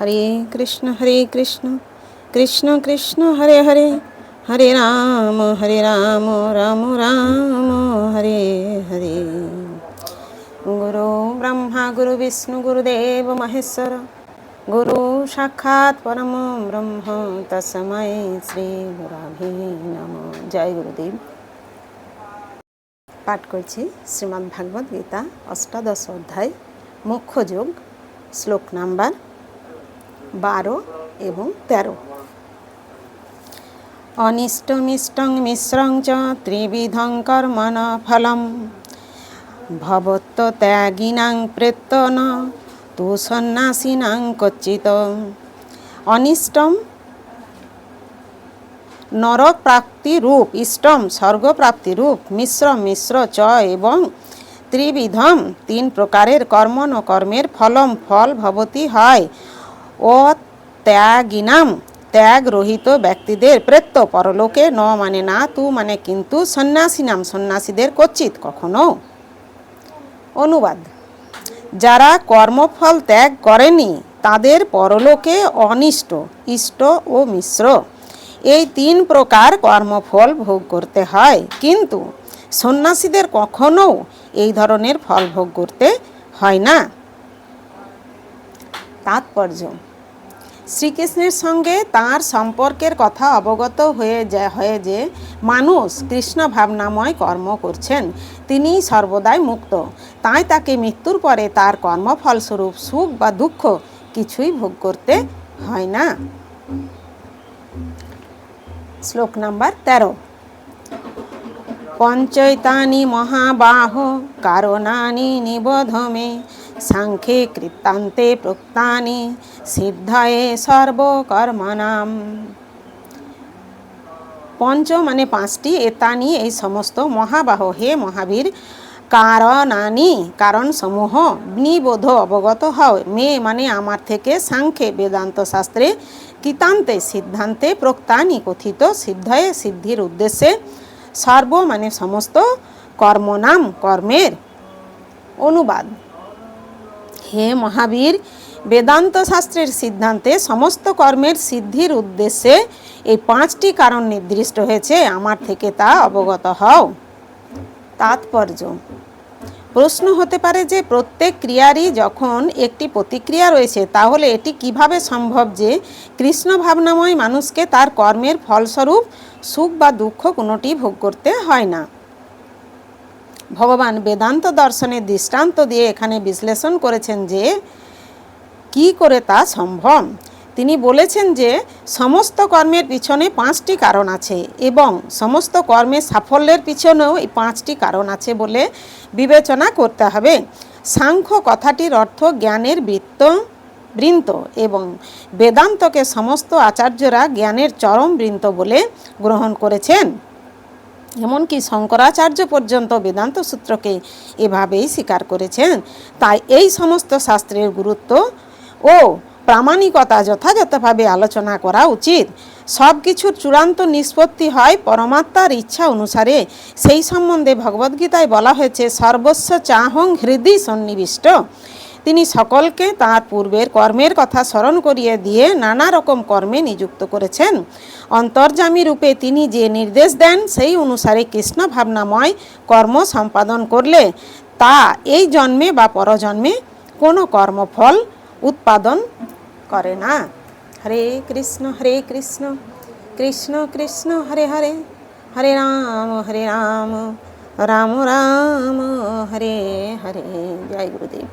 হরে কৃষ্ণ হরে কৃষ্ণ কৃষ্ণ কৃষ্ণ, হরে হরে হরে রাম হরে রাম রাম রাম, হরে হরে। গুরু ব্রহ্মা, গুরু বিষ্ণু গুরুদেব মহেশ্বর, গুরু সাক্ষাৎ পরম ব্রহ্ম, তসময় শ্রী গুরাভি নম। জয় গুরুদেব। পাঠ করছি শ্রীমদ্ ভাগবত গীতা, অষ্টাদশ অধ্যায়, মুখ্য যোগ, শ্লোক নাম্বার বারো এবং তেরো। অনিষ্টমিষ্টং মিশ্রং চ ত্রিবিধং কর্মণ ফলম। ভবত্ব ত্যাগিনাং প্রেত্য ন তু সন্ন্যাসিনাং কচ্চিত। অনিষ্টম নরপ্রাপ্তি রূপ ইষ্টম স্বর্গপ্রাপ্তি রূপ মিশ্র মিশ্র চ এবং ত্রিবিধম তিন প্রকারের কর্ম ন কর্মের ফলম ফল ভবতি হয়। ও ত্যাগিনাম। ত্যাগ রহিত ব্যক্তিদের প্রেত্য পরলোকে ন মানে না, তু মানে কিন্তু সন্ন্যাসী নাম সন্ন্যাসীদের কচিত কখনো? অনুবাদ। যারা কর্মফল ত্যাগ করেনি, তাদের পরলোকে অনিষ্ট, ইষ্ট ও মিশ্র। এই তিন প্রকার কর্মফল ভোগ করতে হয়। কিন্তু সন্ন্যাসীদের কখনো এই ধরনের ফল ভোগ করতে হয় না। তাৎপর্য। শ্রীকৃষ্ণের সঙ্গে তার সম্পর্কের কথা অবগত হয়ে হয়ে যে মানুষ কৃষ্ণ ভাবনাময় কর্ম করছেন, তিনি সর্বদাই মুক্ত। তাই তাকে মৃত্যুর পরে তার কর্মফলস্বরূপ সুখ বা দুঃখ কিছুই ভোগ করতে হয় না। শ্লোক নাম্বার তেরো। পঞ্চৈতানি মহাবাহ কারণানি নিবোধ মে সাংখ্যে কৃত্তান্তে প্রোক্তানি সিদ্ধয়ে সর্বকর্মণাম। পঞ্চ মানে পাঁচটি, এতানি, এই সমস্ত মহাবাহ, হে মহাবীর, কারণানি কারণ সমূহ নিবোধ, অবগত হও। মে মানে আমার থেকে সাংখ্যে, বেদান্ত শাস্ত্রে কৃতান্তে সিদ্ধান্তে প্রক্তানি, কথিত সিদ্ধয়ে, সিদ্ধির উদ্দেশ্যে সর্ব মানে সমস্ত কর্মনাম, কর্মের অনুবাদ। হে মহাবীর, বেদান্ত শাস্ত্রের সিদ্ধান্তে সমস্ত কর্মের সিদ্ধির উদ্দেশ্যে এই পাঁচটি কারণ নির্দিষ্ট হয়েছে, আমার থেকে তা অবগত হও। তাৎপর্য। প্রশ্ন হতে পারে যে প্রত্যেক ক্রিয়ারই যখন একটি প্রতিক্রিয়া রয়েছে, তাহলে এটি কীভাবে সম্ভব যে কৃষ্ণ ভাবনাময় মানুষকে তার কর্মের ফলস্বরূপ সুখ বা দুঃখ কোনোটি ভোগ করতে হয় না? ভগবান বেদান্ত দর্শনের দৃষ্টান্ত দিয়ে এখানে বিশ্লেষণ করেছেন যে, কি করে তা সম্ভব? তিনি বলেছেন যে, সমস্ত কর্মের পিছনে পাঁচটি কারণ আছে এবং সমস্ত কর্মের সাফল্যের পিছনেও এই পাঁচটি কারণ আছে বলে বিবেচনা করতে হবে। সাংখ্য কথাটির অর্থ জ্ঞানের বৃত্ত, বৃন্ত এবং বেদান্তকে সমস্ত আচার্যরা জ্ঞানের চরম বৃন্ত বলে গ্রহণ করেছেন। এমনকি শঙ্করাচার্য পর্যন্ত বেদান্ত সূত্রকে এভাবেই স্বীকার করেছেন। তাই এই সমস্ত শাস্ত্রের গুরুত্ব ও প্রামাণিকতা যথাযথভাবে আলোচনা করা উচিত। সব কিছুর চূড়ান্ত নিষ্পত্তি হয় পরমাত্মার ইচ্ছা অনুসারে। সেই সম্বন্ধে ভগবদ্গীতায় বলা হয়েছে, সর্বস্ব চাহং হৃদয় সন্নিবিষ্ট। তিনি সকলকে তার পূর্বের কর্মের কথা স্মরণ করিয়ে দিয়ে নানা রকম কর্মে নিযুক্ত করেছেন। অন্তর্জামী রূপে তিনি যে নির্দেশ দেন, সেই অনুসারে কৃষ্ণ ভাবনাময় কর্ম সম্পাদন করলে তা এই জন্মে বা পরজন্মে কোনো কর্মফল উৎপাদন করে না। হরে কৃষ্ণ হরে কৃষ্ণ কৃষ্ণ কৃষ্ণ, হরে হরে হরে রাম হরে রাম রাম রাম, হরে হরে। জয় গুরুদেব।